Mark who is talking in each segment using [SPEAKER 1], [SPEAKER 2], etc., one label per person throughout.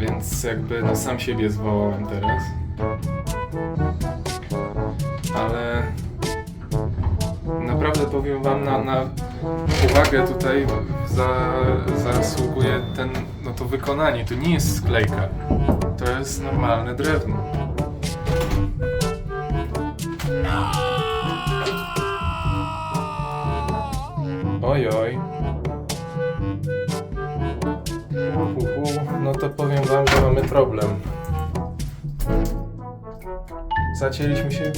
[SPEAKER 1] Więc jakby no sam siebie zwołałem teraz. Ale naprawdę powiem wam na, na uwagę tutaj za, no to wykonanie. To nie jest sklejka. To jest normalne drewno. Oj, oj. No to powiem wam, że mamy problem. Zacięliśmy się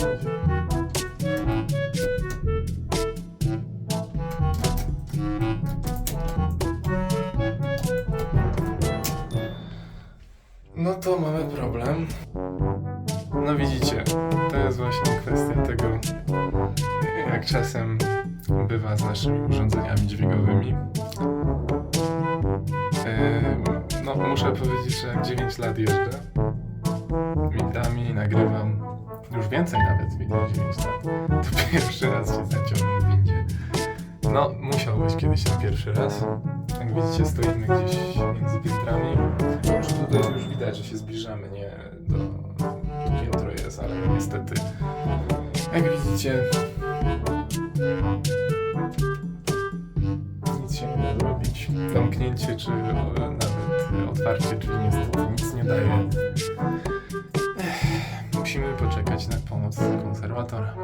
[SPEAKER 1] No to mamy problem. No widzicie, to jest właśnie kwestia tego, jak czasem bywa z naszymi urządzeniami dźwigowymi. Ym, No, muszę powiedzieć, że jak 9 lat jeżdżę windami, nagrywam już więcej nawet z 9 lat. To pierwszy raz się zaciąłem w windzie. No, musiał być kiedyś ten pierwszy raz. Jak widzicie, stoimy gdzieś między piętrami. Już tutaj już widać, że się zbliżamy, nie do piętro jest, ale niestety, jak widzicie, nic się nie da zrobić. Zamknięcie czy e, nawet otwarcie drzwi niestety nic nie daje. Musimy poczekać na pomoc konserwatora.